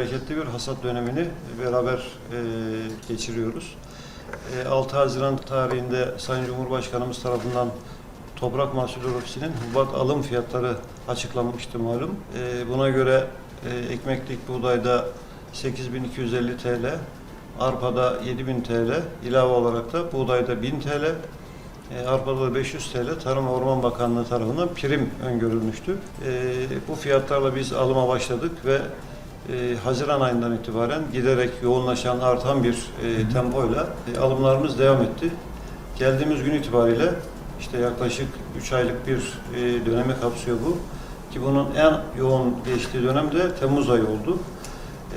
bereketli bir hasat dönemini beraber e, geçiriyoruz. E, 6 Haziran tarihinde Sayın Cumhurbaşkanımız tarafından Toprak Mahsulleri Ofisi'nin hububat alım fiyatları açıklanmıştı malum. E, buna göre e, ekmeklik buğdayda 8250 TL, arpada 7000 TL, ilave olarak da buğdayda 1000 TL, e, arpada da 500 TL Tarım ve Orman Bakanlığı tarafından prim öngörülmüştü. E, bu fiyatlarla biz alıma başladık ve e, Haziran ayından itibaren giderek yoğunlaşan, artan bir e, tempoyla e, alımlarımız devam etti. Geldiğimiz gün itibariyle işte yaklaşık 3 aylık bir e, dönemi kapsıyor bu. Ki bunun en yoğun geçtiği dönem de Temmuz ayı oldu.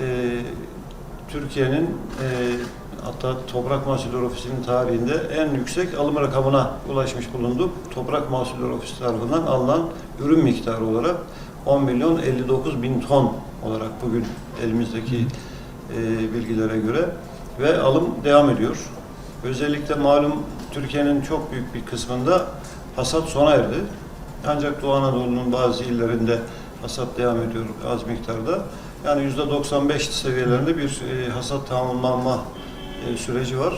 E, Türkiye'nin e, hatta Toprak Mahsulleri Ofisi'nin tarihinde en yüksek alım rakamına ulaşmış bulunduk. Toprak Mahsulleri Ofisi tarafından alınan ürün miktarı olarak 10 milyon 59 bin ton olarak bugün elimizdeki e, bilgilere göre ve alım devam ediyor. Özellikle malum Türkiye'nin çok büyük bir kısmında hasat sona erdi. Ancak Doğu Anadolu'nun bazı illerinde hasat devam ediyor az miktarda. Yani %95 seviyelerinde bir e, hasat tamamlanma e, süreci var.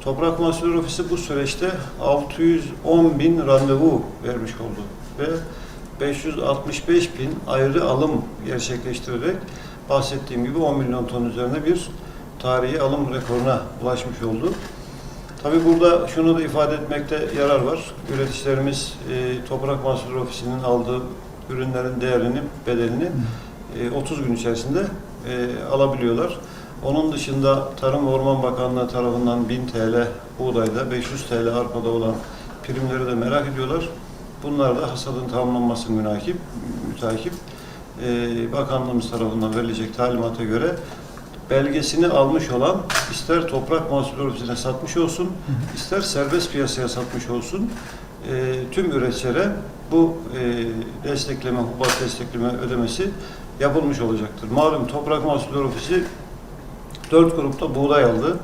Toprak Mahsulleri Ofisi bu süreçte 610 bin randevu vermiş oldu ve 565 bin ayrı alım gerçekleştirerek bahsettiğim gibi 10 milyon ton üzerinde bir tarihi alım rekoruna ulaşmış oldu. Tabii burada şunu da ifade etmekte yarar var. Üreticilerimiz e, Toprak Mahsulleri Ofisi'nin aldığı ürünlerin değerini, bedelini e, 30 gün içerisinde e, alabiliyorlar. Onun dışında Tarım ve Orman Bakanlığı tarafından 1000 TL buğdayda, 500 TL arpada olan primleri de merak ediyorlar. Bunlar da hasadın tamamlanmasını münakip, mütakip e, bakanlığımız tarafından verilecek talimata göre belgesini almış olan ister toprak mahsulü ofisine satmış olsun, ister serbest piyasaya satmış olsun e, tüm üreticilere bu e, destekleme, hububat destekleme ödemesi yapılmış olacaktır. Malum toprak mahsulleri ofisi dört grupta buğday aldı.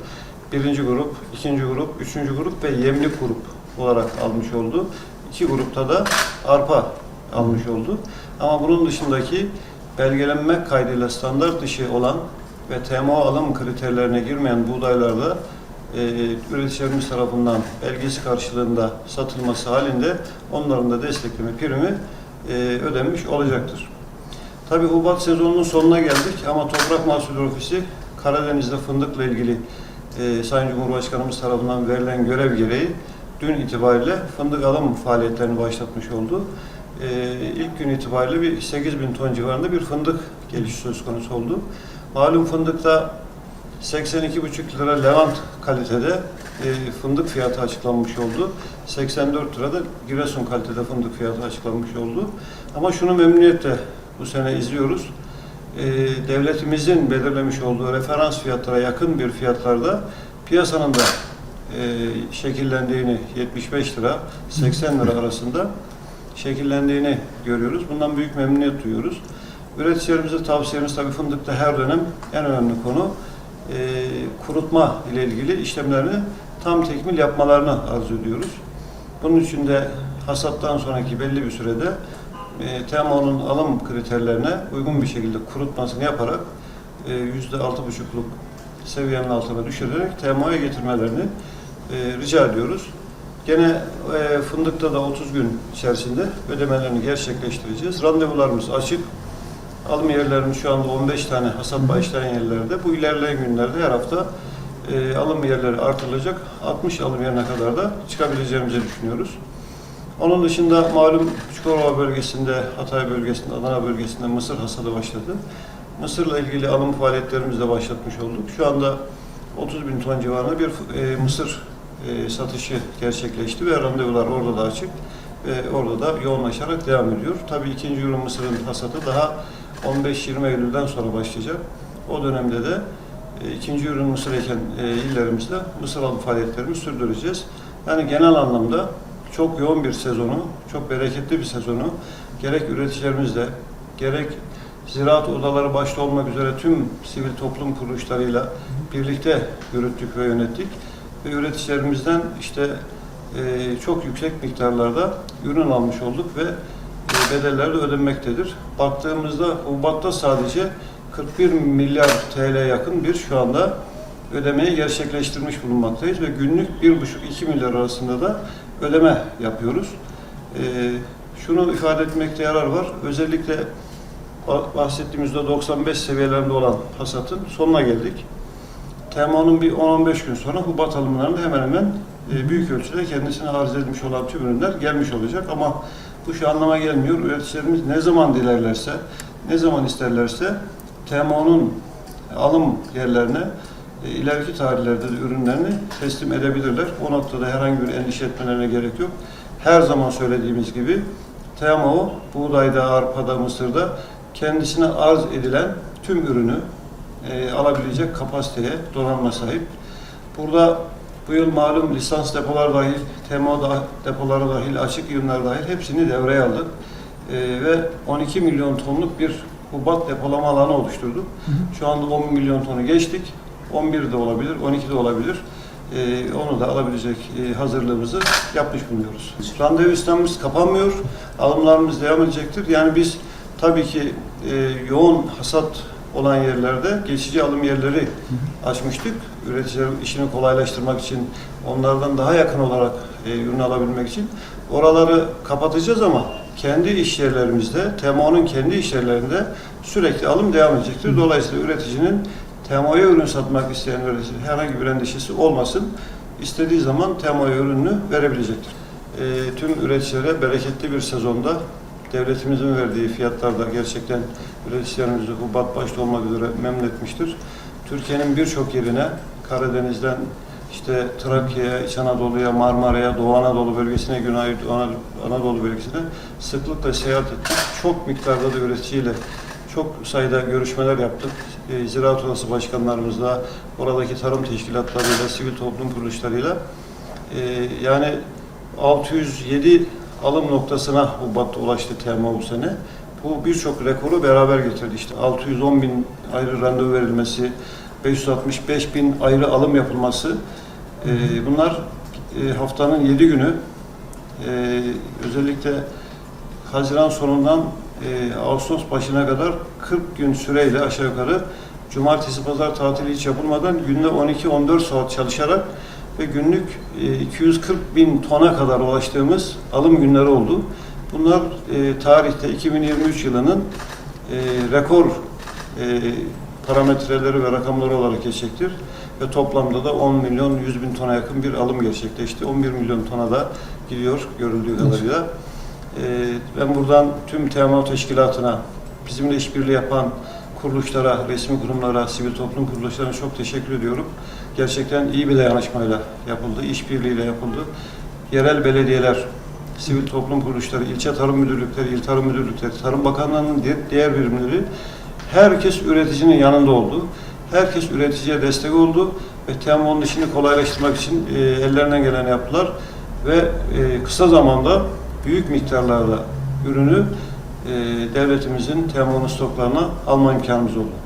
Birinci grup, ikinci grup, üçüncü grup ve yemlik grup olarak almış oldu. İki grupta da arpa almış oldu. Ama bunun dışındaki belgelenme kaydıyla standart dışı olan ve TMO alım kriterlerine girmeyen buğdaylarda e, üreticilerimiz tarafından belgesi karşılığında satılması halinde onların da destekleme primi e, ödenmiş olacaktır. Tabii hububat sezonunun sonuna geldik ama Toprak Mahsulleri Ofisi Karadeniz'de fındıkla ilgili e, Sayın Cumhurbaşkanımız tarafından verilen görev gereği dün itibariyle fındık alım faaliyetlerini başlatmış oldu. E, ilk gün itibariyle bir 8 bin ton civarında bir fındık gelişi söz konusu oldu. Malum fındıkta 82,5 lira Levant kalitede e, fındık fiyatı açıklanmış oldu. 84 lira da Giresun kalitede fındık fiyatı açıklanmış oldu. Ama şunu memnuniyetle bu sene izliyoruz. E, devletimizin belirlemiş olduğu referans fiyatlara yakın bir fiyatlarda piyasanın da e, şekillendiğini 75 lira 80 lira arasında şekillendiğini görüyoruz. Bundan büyük memnuniyet duyuyoruz. Üreticilerimize tavsiyemiz tabii fındıkta her dönem en önemli konu e, kurutma ile ilgili işlemlerini tam tekmil yapmalarını arzu ediyoruz. Bunun için de hasattan sonraki belli bir sürede e, TMO'nun alım kriterlerine uygun bir şekilde kurutmasını yaparak e, yüzde altı buçukluk seviyenin altına düşürerek TMO'ya getirmelerini e, rica ediyoruz. Gene e, fındıkta da 30 gün içerisinde ödemelerini gerçekleştireceğiz. Randevularımız açık. Alım yerlerimiz şu anda 15 tane hasat başlayan yerlerde. Bu ilerleyen günlerde her hafta e, alım yerleri artırılacak. 60 alım yerine kadar da çıkabileceğimizi düşünüyoruz. Onun dışında malum Çukurova bölgesinde, Hatay bölgesinde, Adana bölgesinde mısır hasadı başladı. Mısırla ilgili alım faaliyetlerimizi de başlatmış olduk. Şu anda 30 bin ton civarında bir e, mısır e, satışı gerçekleşti ve randevular orada da açık ve orada da yoğunlaşarak devam ediyor. Tabii ikinci ürün mısırın hasatı daha 15-20 Eylül'den sonra başlayacak. O dönemde de e, ikinci ürün mısır eken e, illerimizde mısır alım faaliyetlerimizi sürdüreceğiz. Yani genel anlamda çok yoğun bir sezonu, çok bereketli bir sezonu gerek üreticilerimizle, gerek ziraat odaları başta olmak üzere tüm sivil toplum kuruluşlarıyla birlikte yürüttük ve yönettik. Ve üreticilerimizden işte e, çok yüksek miktarlarda ürün almış olduk ve e, bedeller de ödenmektedir. Baktığımızda hububatta sadece 41 milyar TL yakın bir şu anda ödemeyi gerçekleştirmiş bulunmaktayız ve günlük 1,5-2 milyar arasında da ödeme yapıyoruz. Ee, şunu ifade etmekte yarar var. Özellikle ba- bahsettiğimiz %95 seviyelerinde olan hasatın sonuna geldik. TMO'nun bir 10-15 gün sonra hubat alımlarında hemen hemen e, büyük ölçüde kendisine arz edilmiş olan tüm ürünler gelmiş olacak ama bu şu anlama gelmiyor. Üreticilerimiz ne zaman dilerlerse, ne zaman isterlerse TMO'nun alım yerlerine e, ileriki tarihlerde de ürünlerini teslim edebilirler. O noktada herhangi bir endişe etmelerine gerek yok. Her zaman söylediğimiz gibi TMO buğdayda, arpada, mısırda kendisine arz edilen tüm ürünü e, alabilecek kapasiteye, donanma sahip. Burada bu yıl malum lisans depolar dahil, TMO da, depoları dahil, açık yığınlar dahil hepsini devreye aldık. E, ve 12 milyon tonluk bir hubat depolama alanı oluşturduk. Şu anda 10 milyon tonu geçtik. 11 de olabilir, 12 de olabilir. E, onu da alabilecek e, hazırlığımızı yapmış bulunuyoruz. Randevu istemimiz kapanmıyor, alımlarımız devam edecektir. Yani biz tabii ki e, yoğun hasat olan yerlerde geçici alım yerleri açmıştık. Üreticiler işini kolaylaştırmak için, onlardan daha yakın olarak e, ürün alabilmek için. Oraları kapatacağız ama kendi iş yerlerimizde, TMO'nun kendi iş yerlerinde sürekli alım devam edecektir. Dolayısıyla üreticinin TMO'ya ürün satmak isteyen üretici herhangi bir endişesi olmasın. İstediği zaman TMO'ya ürününü verebilecektir. E, tüm üreticilere bereketli bir sezonda devletimizin verdiği fiyatlarda gerçekten üreticilerimizi hubat başta olmak üzere memnun etmiştir. Türkiye'nin birçok yerine Karadeniz'den işte Trakya'ya, İç Anadolu'ya, Marmara'ya, Doğu Anadolu bölgesine, Güney Anadolu bölgesine sıklıkla seyahat ettik. Çok miktarda da üreticiyle çok sayıda görüşmeler yaptık. E, Ziraat Odası başkanlarımızla, oradaki tarım teşkilatlarıyla, sivil toplum kuruluşlarıyla. E, yani 607 alım noktasına hubat ulaştı TMO bu sene. Bu birçok rekoru beraber getirdi. İşte 610 bin ayrı randevu verilmesi, 565 bin ayrı alım yapılması. Ee, bunlar e, haftanın 7 günü e, özellikle Haziran sonundan e, Ağustos başına kadar 40 gün süreyle aşağı yukarı cumartesi pazar tatili hiç yapılmadan günde 12-14 saat çalışarak ve günlük e, 240 bin tona kadar ulaştığımız alım günleri oldu. Bunlar e, tarihte 2023 yılının e, rekor e, parametreleri ve rakamları olarak geçecektir. Ve toplamda da 10 milyon 100 bin tona yakın bir alım gerçekleşti. 11 milyon tona da gidiyor görüldüğü kadarıyla. E, ben buradan tüm TMO teşkilatına, bizimle işbirliği yapan kuruluşlara, resmi kurumlara, sivil toplum kuruluşlarına çok teşekkür ediyorum. Gerçekten iyi bir dayanışmayla yapıldı, işbirliğiyle yapıldı. Yerel belediyeler, sivil toplum kuruluşları, ilçe tarım müdürlükleri, il tarım müdürlükleri, Tarım Bakanlığı'nın di- diğer birimleri herkes üreticinin yanında oldu. Herkes üreticiye destek oldu ve TMO'nun işini kolaylaştırmak için e, ellerinden geleni yaptılar ve e, kısa zamanda büyük miktarlarda ürünü e, devletimizin TMO'nun stoklarına alma imkanımız oldu.